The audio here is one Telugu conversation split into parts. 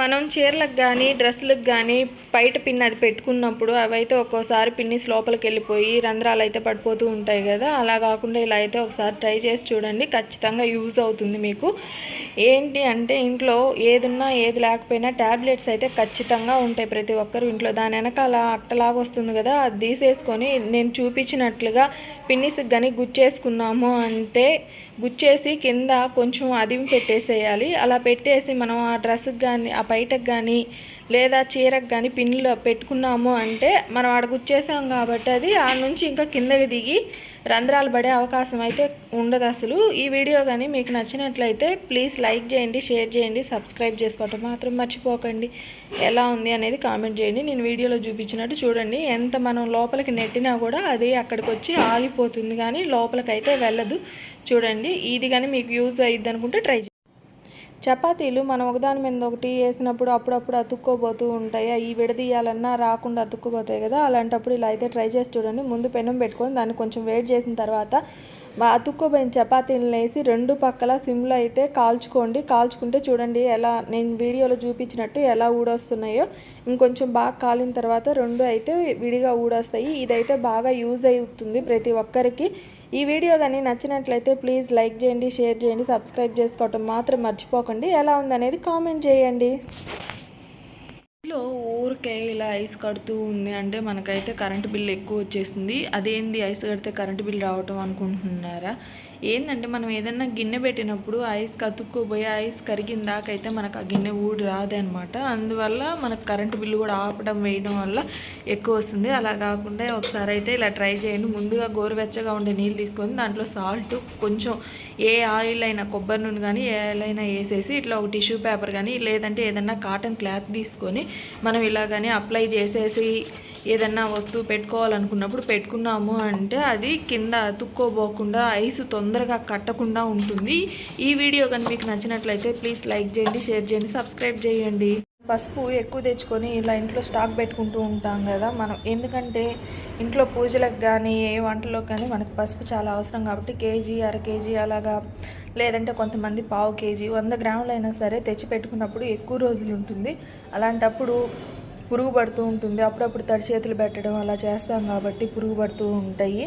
మనం చీరలకు కానీ డ్రెస్సులకు కానీ బయట పిన్ అది పెట్టుకున్నప్పుడు అవైతే ఒక్కోసారి పిన్నిస్ లోపలికి వెళ్ళిపోయి రంధ్రాలు అయితే పడిపోతూ ఉంటాయి కదా. అలా కాకుండా ఇలా అయితే ఒకసారి ట్రై చేసి చూడండి. ఖచ్చితంగా యూజ్ అవుతుంది మీకు. ఏంటి అంటే ఇంట్లో ఏదున్నా ఏది లేకపోయినా ట్యాబ్లెట్స్ అయితే ఖచ్చితంగా ఉంటాయి ప్రతి ఒక్కరు ఇంట్లో. దాని వెనకాల అట్టలాగా వస్తుంది కదా. అది తీసేసుకొని నేను చూపించినట్లుగా పిన్నిస్కి కానీ గుచ్చేసుకున్నాము అంటే గుచ్చేసి కింద కొంచెం అదిమి పెట్టేసేయాలి. అలా పెట్టేసి మనం ఆ డ్రెస్కి కానీ బయటకు కానీ లేదా చీరకు కానీ పిన్నులు పెట్టుకున్నాము అంటే మనం ఆడ గుచ్చేసాం కాబట్టి అది ఆడ నుంచి ఇంకా కిందకి దిగి రంధ్రాలు పడే అవకాశం అయితే ఉండదు అసలు. ఈ వీడియో కానీ మీకు నచ్చినట్లయితే ప్లీజ్ లైక్ చేయండి షేర్ చేయండి సబ్స్క్రైబ్ చేసుకోవటం మాత్రం మర్చిపోకండి. ఎలా ఉంది అనేది కామెంట్ చేయండి. నేను వీడియోలో చూపించినట్టు చూడండి. ఎంత మనం లోపలికి నెట్టినా కూడా అది అక్కడికి వచ్చి ఆగిపోతుంది కానీ లోపలికి అయితే వెళ్ళదు. చూడండి. ఇది కానీ మీకు యూజ్ అయ్యిద్ది అనుకుంటే ట్రై చపాతీలు మనం ఒకదాని మీద ఒకటి వేసినప్పుడు అప్పుడప్పుడు అతుక్కోబోతూ ఉంటాయి. అవి విడదీయాలన్నా రాకుండా అతుక్కుపోతాయి కదా. అలాంటప్పుడు ఇలా అయితే ట్రై చేసి చూడండి. ముందు పెనం పెట్టుకొని దాన్ని కొంచెం వేడి చేసిన తర్వాత మా అతుక్కోపోయిన చపాతీలను వేసి రెండు పక్కల సిమ్లో అయితే కాల్చుకోండి. కాల్చుకుంటే చూడండి ఎలా నేను వీడియోలో చూపించినట్టు ఎలా ఊడొస్తున్నాయో. ఇంకొంచెం బాగా కాలిన తర్వాత రెండు అయితే విడిగా ఊడొస్తాయి. ఇదైతే బాగా యూజ్ అవుతుంది ప్రతి ఒక్కరికి. ఈ వీడియో కానీ నచ్చినట్లయితే ప్లీజ్ లైక్ చేయండి షేర్ చేయండి సబ్స్క్రైబ్ చేసుకోవటం మాత్రం మర్చిపోకండి. ఎలా ఉందనేది కామెంట్ చేయండి. ఊరికే ఇలా ఐస్ కడుతూ ఉంది అంటే మనకైతే కరెంటు బిల్ ఎక్కువ వచ్చేస్తుంది అదేంది ఐస్ కడితే కరెంటు బిల్ రావటం అనుకుంటున్నారా? ఏంటంటే మనం ఏదన్నా గిన్నె పెట్టినప్పుడు ఐస్ కతుక్కుపోయి ఐస్ కరిగిన దాకైతే మనకు ఆ గిన్నె ఊడి రాదనమాట. అందువల్ల మనకు కరెంటు బిల్లు కూడా ఆపడం వేయడం వల్ల ఎక్కువ వస్తుంది. అలా కాకుండా ఒకసారి అయితే ఇలా ట్రై చేయండి. ముందుగా గోరువెచ్చగా ఉండే నీళ్ళు తీసుకొని దాంట్లో సాల్ట్ కొంచెం ఏ ఆయిల్ అయినా కొబ్బరి నూనె కానీ ఏ ఆయిల్ అయినా వేసేసి ఇట్లా ఒక టిష్యూ పేపర్ కానీ లేదంటే ఏదన్నా కాటన్ క్లాత్ తీసుకొని మనం ఇలా కానీ అప్లై చేసేసి ఏదన్నా వస్తువు పెట్టుకోవాలనుకున్నప్పుడు పెట్టుకున్నాము అంటే అది కింద తుక్కోబోకుండా ఐస్ తొందరగా కట్టకుండా ఉంటుంది. ఈ వీడియో కానీ మీకు నచ్చినట్లయితే ప్లీజ్ లైక్ చేయండి షేర్ చేయండి సబ్స్క్రైబ్ చేయండి. పసుపు ఎక్కువ తెచ్చుకొని ఇలా ఇంట్లో స్టాక్ పెట్టుకుంటూ ఉంటాం కదా మనం. ఎందుకంటే ఇంట్లో పూజలకు కానీ ఏ వంటలకు కానీ మనకు పసుపు చాలా అవసరం కాబట్టి కేజీ అర కేజీ అలాగా లేదంటే కొంతమంది పావు కేజీ వంద గ్రాములైనా సరే తెచ్చి పెట్టుకున్నప్పుడు ఎక్కువ రోజులు ఉంటుంది. అలాంటప్పుడు పురుగు పడుతూ ఉంటుంది. అప్పుడప్పుడు తడి చేతులు పెట్టడం అలా చేస్తాం కాబట్టి పురుగు పడుతూ ఉంటాయి.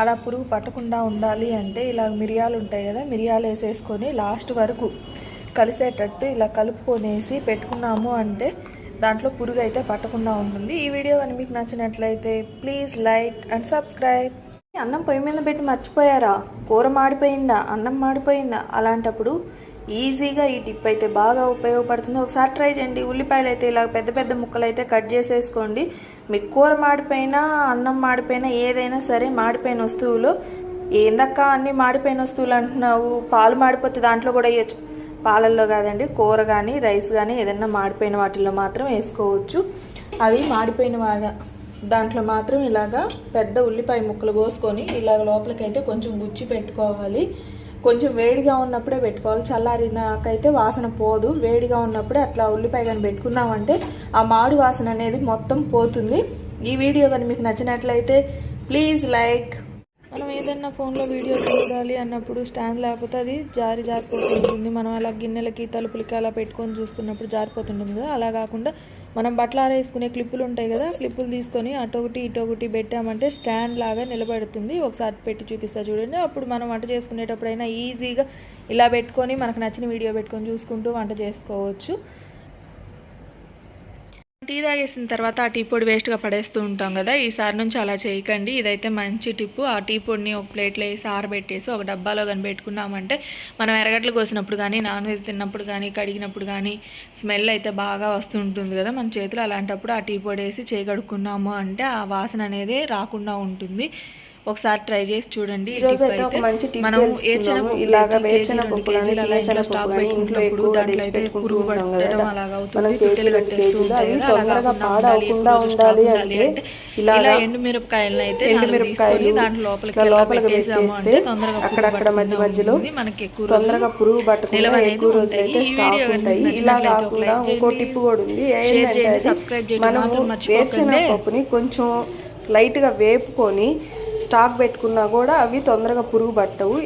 అలా పురుగు పట్టకుండా ఉండాలి అంటే ఇలా మిరియాలు ఉంటాయి కదా మిరియాలు వేసేసుకొని లాస్ట్ వరకు కలిసేటట్టు ఇలా కలుపుకొనేసి పెట్టుకున్నాము అంటే దాంట్లో పురుగు అయితే పట్టకుండా ఉంటుంది. ఈ వీడియో కానీ మీకు నచ్చినట్లయితే ప్లీజ్ లైక్ అండ్ సబ్స్క్రైబ్. అన్నం పొయ్యి మీద పెట్టి మర్చిపోయారా? కూర మాడిపోయిందా? అన్నం మాడిపోయిందా? అలాంటప్పుడు ఈజీగా ఈ టిప్ అయితే బాగా ఉపయోగపడుతుంది. ఒకసారి ట్రై చేయండి. ఉల్లిపాయలు అయితే ఇలా పెద్ద పెద్ద ముక్కలు అయితే కట్ చేసేసుకోండి. మీకు కూర మాడిపోయినా అన్నం మాడిపోయినా ఏదైనా సరే మాడిపోయిన వస్తువులు. ఏందక్క అన్ని మాడిపోయిన వస్తువులు అంటున్నావు. పాలు మాడిపోతే దాంట్లో కూడా వేయచ్చు పాలల్లో కాదండి కూర కానీ రైస్ కానీ ఏదైనా మాడిపోయిన వాటిల్లో మాత్రం వేసుకోవచ్చు. అవి మాడిపోయిన వాళ్ళ దాంట్లో మాత్రం ఇలాగా పెద్ద ఉల్లిపాయ ముక్కలు కోసుకొని ఇలాగ లోపలికైతే కొంచెం గుచ్చి పెట్టుకోవాలి. కొంచెం వేడిగా ఉన్నప్పుడే పెట్టుకోవాలి. చల్లారినాకైతే వాసన పోదు. వేడిగా ఉన్నప్పుడే అట్లా ఉల్లిపాయ కానీ పెట్టుకున్నామంటే ఆ మాడి వాసన అనేది మొత్తం పోతుంది. ఈ వీడియో కానీ మీకు నచ్చినట్లయితే ప్లీజ్ లైక్. మనం ఏదైనా ఫోన్లో వీడియో చూడాలి అన్నప్పుడు స్టాండ్ లేకపోతే అది జారి జారిపోతుంటుంది. మనం అలా గిన్నెలకి తలుపులకి అలా పెట్టుకొని చూస్తున్నప్పుడు జారిపోతుంటుంది కదా. అలా కాకుండా మనం బట్టలు ఆరేసుకునే క్లిప్పులు ఉంటాయి కదా క్లిప్పులు తీసుకొని అటు ఒకటి ఇటు ఒకటి పెట్టామంటే స్టాండ్ లాగా నిలబడుతుంది. ఒకసారి పెట్టి చూపిస్తా చూడండి. అప్పుడు మనం వంట చేసుకునేటప్పుడైనా ఈజీగా ఇలా పెట్టుకొని మనకు నచ్చిన వీడియో పెట్టుకొని చూసుకుంటూ వంట చేసుకోవచ్చు. టీ తాగేసిన తర్వాత ఆ టీ పొడి వేస్ట్గా పడేస్తూ ఉంటాం కదా ఈసారి నుంచి అలా చేయకండి. ఇదైతే మంచి టిప్పు. ఆ టీ పొడిని ఒక ప్లేట్లో వేసి ఆరబెట్టేసి ఒక డబ్బాలో కానీ పెట్టుకున్నామంటే మనం ఎరగట్లు కోసినప్పుడు కానీ నాన్ వెజ్ తిన్నప్పుడు కానీ కడిగినప్పుడు కానీ స్మెల్ అయితే బాగా వస్తుంటుంది కదా. మన చేతిలో అలాంటప్పుడు ఆ టీ పొడి వేసి చేయగడుక్కున్నాము అంటే ఆ వాసన అనేది రాకుండా ఉంటుంది. ఒకసారి ట్రై చేసి చూడండి మనం ఇలాగ ఇంట్లో తెచ్చి పెట్టుకుంటూ ఉంటాం కదా. మనం కేజీలు అవి తొందరగా పాడవకుండా ఉండాలి, అంటే ఇలాగా అయితే ఎండుమిరపకాయలు దాంట్లో లోపలికి పెట్టేస్తే అక్కడక్కడ మధ్య మధ్యలో ఉంటుంది. మనకి ఎక్కువ తొందరగా పురుగు పట్టకుండా ఎక్కువ రోజులు. అయితే స్టాక్ ఉంటాయి ఇలా కాకుండా ఇంకో టిప్ కూడా ఉంది ఏంటంటే మనము. వేరుశెనగ పప్పుని కొంచెం లైట్గా వేపుకొని స్టాక్ పెట్టుకున్నా కూడా అవి తొందరగా పురుగు పట్టవు.